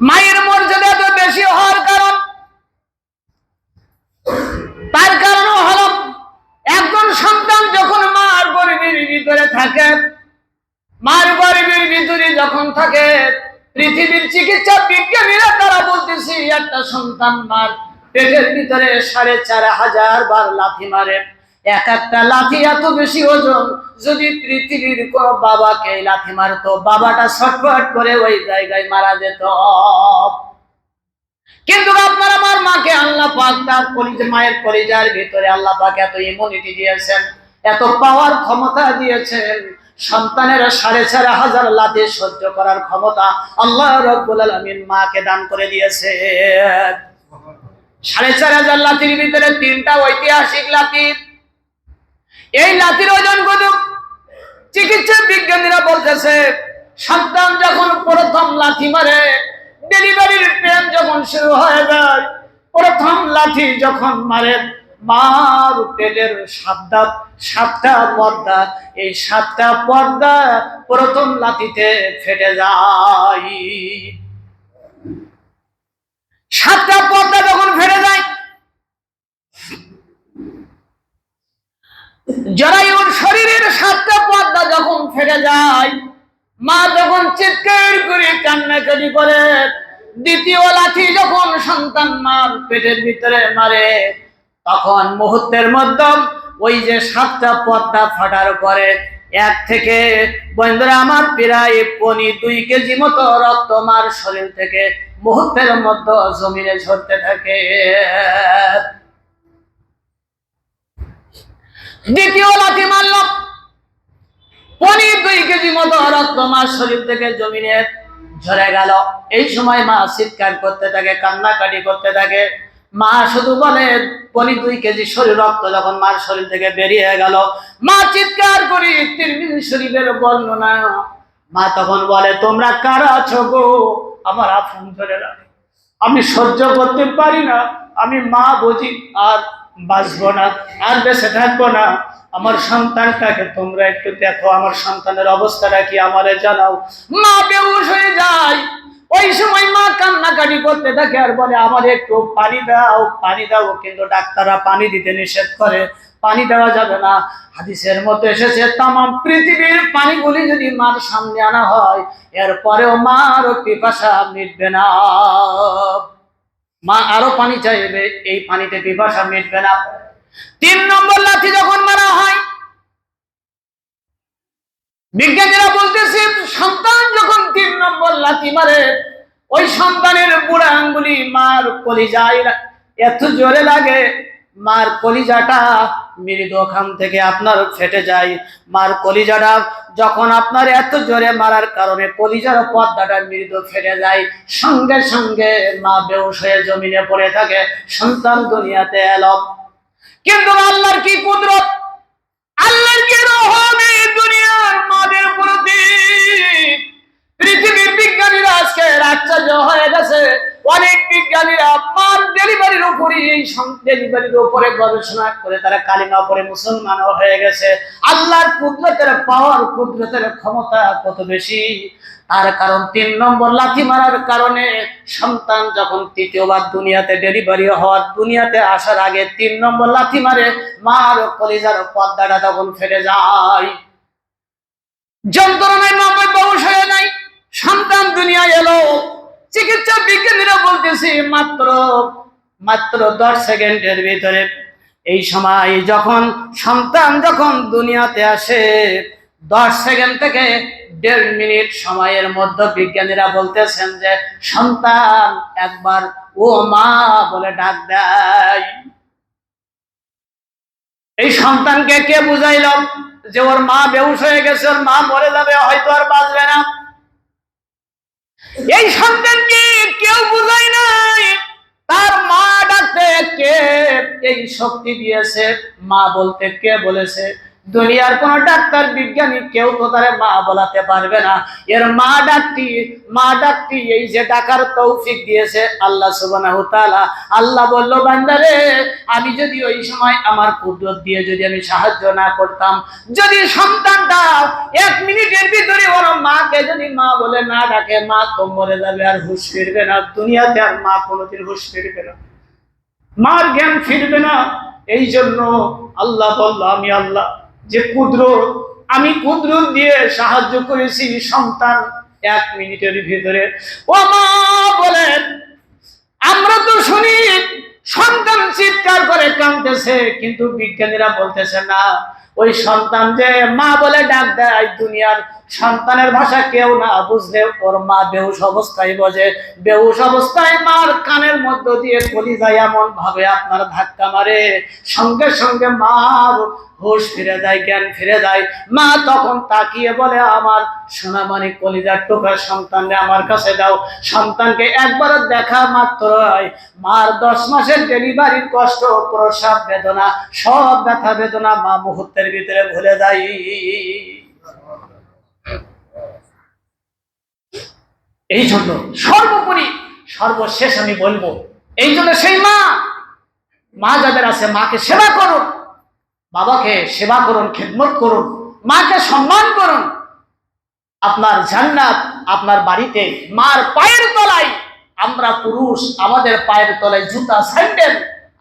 মায়ের মর্যাদা এত বেশি হওয়ার কারণ? তার কারণ হলো, একজন সন্তান যখন মার গরিবের ভিতরে থাকে, মার গরিবের ভিতরে যখন থাকে, পৃথিবীর চিকিৎসা বিজ্ঞানীরা তারা বলতেছি, একটা সন্তান মার পেটের ভিতরে সাড়ে চার হাজার বার লাথি মারে। এক একটা লাথি এত বেশি ওজন, যদি পৃথিবীর কোন বাবাকে লাথি মারতো, বাবাটা ছটফট করে ওই জায়গায় মারা যেত। কিন্তু আপনার আমার মাকে আল্লাহ পাক তার কলিজা, মায়ের কলিজার ভিতরে আল্লাহ পাক এত ইমিউনিটি দিয়েছেন, এত পাওয়ার ক্ষমতা দিয়েছেন। সন্তানের সাড়ে চার হাজার লাথি সহ্য করার ক্ষমতা আল্লাহ রব্বুল আলামিন মাকে দান করে দিয়েছে সাড়ে চার হাজার লাথির ভিতরে তিনটা ঐতিহাসিক লাথি এই লাথির ওজন কত? চিকিৎসা বিজ্ঞানীরা বলতেছে, সন্তান যখন প্রথম লাথি মারে, ডেলিভারির পেন যখন শুরু হয়ে যায়, প্রথম লাথি যখন মারে, মার পেটের সাতটা সাতটা পর্দা, এই সাতটা পর্দা প্রথম লাথিতে ফেটে যায় সাতটা পর্দা যখন ফেটে যায় জরায়ুর শরীরের সাতটা পর্দা যখন ফেটে যায় মা যখন চিৎকার করে কান্নাকাটি করে দ্বিতীয় লাঠি যখন সন্তান মার পেটের ভিতরে মারে, তখন মুহূর্তের মধ্যে ওই যে সাতটা পর্দা ফাটার পরে এক থেকে, বন্ধুরা আমার প্রায় পনি দুই কেজি মতো রক্ত মার শরীর থেকে মুহূর্তের মধ্যে জমিনে ঝরতে থাকে। দ্বিতীয় লাঠি মারল পনির দুই কেজি মতো রক্ত মার শরীর থেকে জমিনে ঝরে গেল। এই সময় মা চিৎকার করতে থাকে, কান্নাকাটি করতে থাকে। মা শুধু বলে পনি দুই কেজি শরীর, রক্ত যখন মার শরীর থেকে বেরিয়ে গেল, মা চিৎকার করি তিরমিজি শরীফের বর্ণনা। মা তখন বলে, তোমরা কারা আছো গো? আমার আপন ধরে আমি সহ্য করতে পারি না। আমি মা বুঝি, আর বাঁচবো না, আর বেঁচে থাকব না। আমার সন্তানটাকে তোমরা একটু দেখো, আমার সন্তানের অবস্থাটা কি আমারে জানাও। মা বেহুশ হয়ে যায়। ওই সময় মা কান্নাকাটি করতে থাকে আর বলে, আমার একটু পানি দাও পানি দাও। কিন্তু ডাক্তাররা পানি দিতে নিষেধ করে। পানি দেওয়া যাবে না। হাদিসের মধ্যে এসেছে তাম পৃথিবীর পানিগুলি যদি মার সামনে আনা হয়, এরপরেও মার পিপাসা মিটবে না। মা আরও পানি চাইবে এই পানিতে পিপাসা মিটবে না তিন নম্বর লাঠি যখন মারা হয়, বিজ্ঞানীরা বলতেছে, সন্তান যখন তিন নম্বর লাঠি মারে, ওই সন্তানের বুড়া আঙ্গুলি মার কলিজায় এত জোরে লাগে, মার কলিজাটা মৃদ ওখান থেকে আপনার ফেটে যায়। মার কলিজাটা যখন আপনার এত জোরে মারার কারণে কলিজার পর্দাটা মৃদু ফেটে যায়, সঙ্গে সঙ্গে মা বেউস হয়ে জমিনে পড়ে থাকে। সন্তান দুনিয়াতে এলো। কিন্তু আল্লাহর কি কুদরত? গবেষণা করে তারা কালিমা পরে মুসলমানও হয়ে গেছে। আল্লাহর কুদরতের পাওয়ার কুদরতের ক্ষমতা কত বেশি? তার কারণ তিন নম্বর, লাথি মারার কারণে সন্তান যখন তৃতীয়বার দুনিয়াতে ডেলিভারি হওয়ার, দুনিয়াতে আসার আগে তিন নম্বর, লাথি মারে, মার কলিজার পর্দাটা তখন ফেটে যায়। যন্ত্রণায় মামার হয়ে নাই, সন্তান দুনিয়া এলো। চিকিৎসা বিজ্ঞানীরা বলতেছি, মাত্র মাত্র দশ সেকেন্ডের ভিতরে এই সময় যখন সন্তান যখন দুনিয়াতে আসে, দশ সেকেন্ড থেকে দেড় মিনিট সময়ের মধ্যে বিজ্ঞানীরা বলতেছেন যে, সন্তান, একবার ও মা বলে ডাক দেয়। এই সন্তানকে কে বুঝাইল যে, ওর মা বেউস হয়ে গেছে, ওর মা মরে যাবে, হয়তো আর বাঁচবে না। এই সন্তানকে কেউ বুঝাই নাই। তার মা ডাকতে কে এই শক্তি দিয়েছে। মা বলতে কে বলেছে? দুনিয়ার কোন ডাক্তার, বিজ্ঞানী কেউ তো তারে মা বলাতে পারবে না। এর মা ডাকটি মা ডাকটি এই যে ডাকার তৌফিক দিয়েছে আল্লাহ সুবহানাহু তাআলা। আল্লাহ বলল, বান্দারে, আমি যদি ওই সময় আমার কুদরত দিয়ে যদি আমি সাহায্য না করতাম, যদি সন্তানটা এক মিনিটের ভিতরে ওর মাকে যদি মা বলে না ডাকে, মা তো মরে যাবে আর হুশ ফিরবে না। দুনিয়াতে আর মা কোনোদিন হুশ ফিরবে না। মার জ্ঞান ফিরবে না। এই জন্য আল্লাহ বলল, আমি আল্লাহ যে কুদরত, আমি কুদরত দিয়ে সাহায্য করেছি সন্তান এক মিনিটের ভিতরে। ও মা বলেন, আমরা তো শুনি সন্তান চিৎকার করে কাঁদতেছে, কিন্তু বিজ্ঞানীরা বলতেছে না। ওই সন্তান যে মা বলে ডাক দেয় দুনিয়ার সন্তানের ভাষা কেউ না বুঝলে ওর মা বেহুশ অবস্থায় বোঝে বেহুশ অবস্থায় মার কানের মধ্য দিয়ে কলিজায় এমন ভাবে আপনার ধাক্কা মারে। সঙ্গে সঙ্গে মার হুশ ফিরে যায়, জ্ঞান ফিরে যায়। মা তখন তাকিয়ে বলে, আমার সোনামানি কলিজার টোকার সন্তানকে আমার কাছে দাও। সন্তানকে একবার দেখা মাত্রই। মার দশ মাসের ডেলিভারির কষ্ট, প্রসাব বেদনা, সব ব্যথা বেদনা মা মুহূর্তের ভিতরে ভুলে যায়। এই জন্য সর্বোপরি, সর্বশেষ আমি বলব, এই জন্য সেই মা মা যাদের আছে, মাকে সেবা করুন, বাবাকে সেবা করুন, খেদমত করুন, মাকে সম্মান করুন। আপনার জান্নাত আপনার বাড়িতে মার পায়ের তলায়, আমরা পুরুষ, আমাদের পায়ের তলায় জুতা স্যান্ডেল,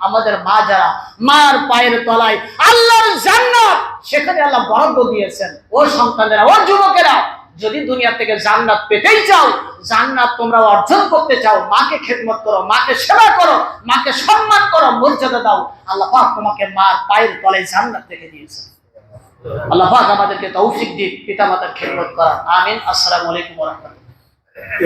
আমাদের মা যারা মার পায়ের তলায় আল্লাহর জান্নাত, সেখানে আল্লাহ বরাদ্দ দিয়েছেন। ও সন্তানেরা, ও যুবকেরা যদি দুনিয়া থেকে জান্নাত পেতেই চাও, জান্নাত তোমরা অর্জন করতে চাও, মাকে খেদমত করো, মাকে সেবা করো, মাকে সম্মান করো, মর্যাদা দাও, আল্লাহ তোমাকে মার পায়ের তলে জান্নাত থেকে দিয়েছে। আল্লাহ আমাদেরকে তৌফিক দিক পিতা মাতার খেদমত করা আমিন। আসসালামু আলাইকুম